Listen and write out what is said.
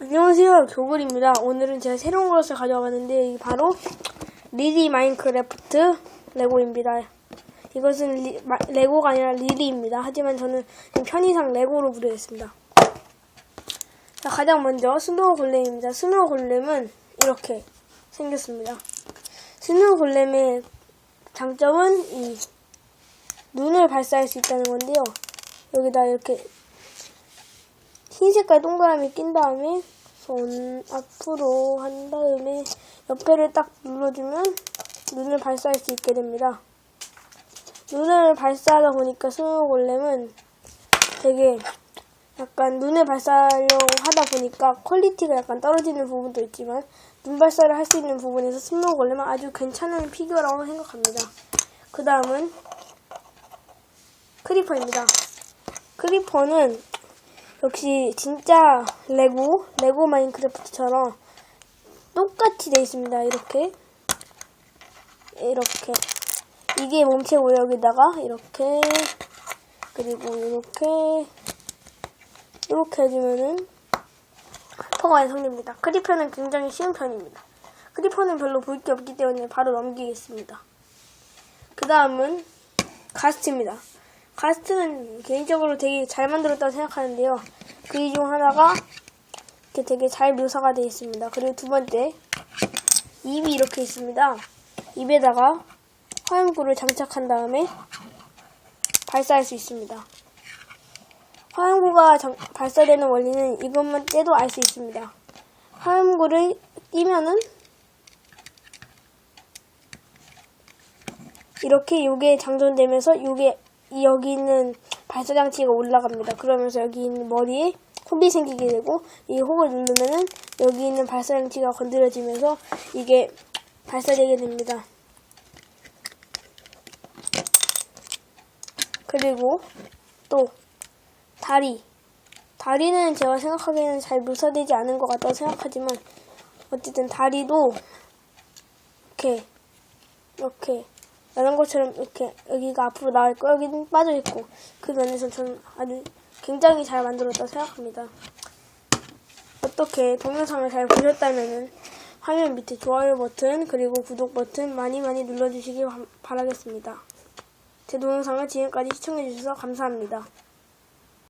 안녕하세요 교글입니다. 오늘은 제가 새로운 것을 가져와봤는데 이게 바로 리리 마인크래프트 레고입니다. 이것은 리- 마- 레고가 아니라 리리입니다. 하지만 저는 편의상 레고로 부르겠습니다. 자 가장 먼저 스노우 골렘입니다. 스노우 골렘은 이렇게 생겼습니다. 스노우 골렘의 장점은 이 눈을 발사할 수 있다는 건데요. 여기다 이렇게 흰 색깔 동그라미 낀 다음에 손 앞으로 한 다음에 옆에를 딱 눌러주면 눈을 발사할 수 있게 됩니다. 눈을 발사하다 보니까 스노우골렘은 되게 약간 눈을 발사하려고 하다 보니까 퀄리티가 약간 떨어지는 부분도 있지만 눈 발사를 할 수 있는 부분에서 스노우골렘은 아주 괜찮은 피규어라고 생각합니다. 그 다음은 크리퍼입니다. 크리퍼는 역시 진짜 레고, 레고 마인크래프트처럼 똑같이 되어 있습니다. 이렇게. 이렇게. 이게 몸체고 여기다가 이렇게. 그리고 이렇게. 이렇게 해주면은 크리퍼가 완성됩니다. 크리퍼는 굉장히 쉬운 편입니다. 크리퍼는 별로 볼 게 없기 때문에 바로 넘기겠습니다. 그 다음은 가스트입니다. 가스트는 개인적으로 되게 잘 만들었다고 생각하는데요. 그중 하나가 이렇게 되게 잘 묘사가 되어 있습니다. 그리고 두 번째, 입이 이렇게 있습니다. 입에다가 화염구를 장착한 다음에 발사할 수 있습니다. 화염구가 장- 발사되는 원리는 이것만 떼도 알 수 있습니다. 화염구를 띄면은 이렇게 요게 장전되면서 요게 이 여기 있는 발사 장치가 올라갑니다. 그러면서 여기 있는 머리에 홈이 생기게 되고 이 홈을 누르면은 여기 있는 발사 장치가 건드려지면서 이게 발사되게 됩니다. 그리고 또 다리. 다리는 제가 생각하기에는 잘 묘사되지 않은 것 같다고 생각하지만 어쨌든 다리도 이렇게 이렇게 이런 것처럼 이렇게 여기가 앞으로 나와 있고 여기는 빠져 있고 그 면에서 저는 아주 굉장히 잘 만들었다고 생각합니다. 어떻게 동영상을 잘 보셨다면은 화면 밑에 좋아요 버튼 그리고 구독 버튼 많이 많이 눌러주시기 바- 바라겠습니다. 제 동영상을 지금까지 시청해주셔서 감사합니다.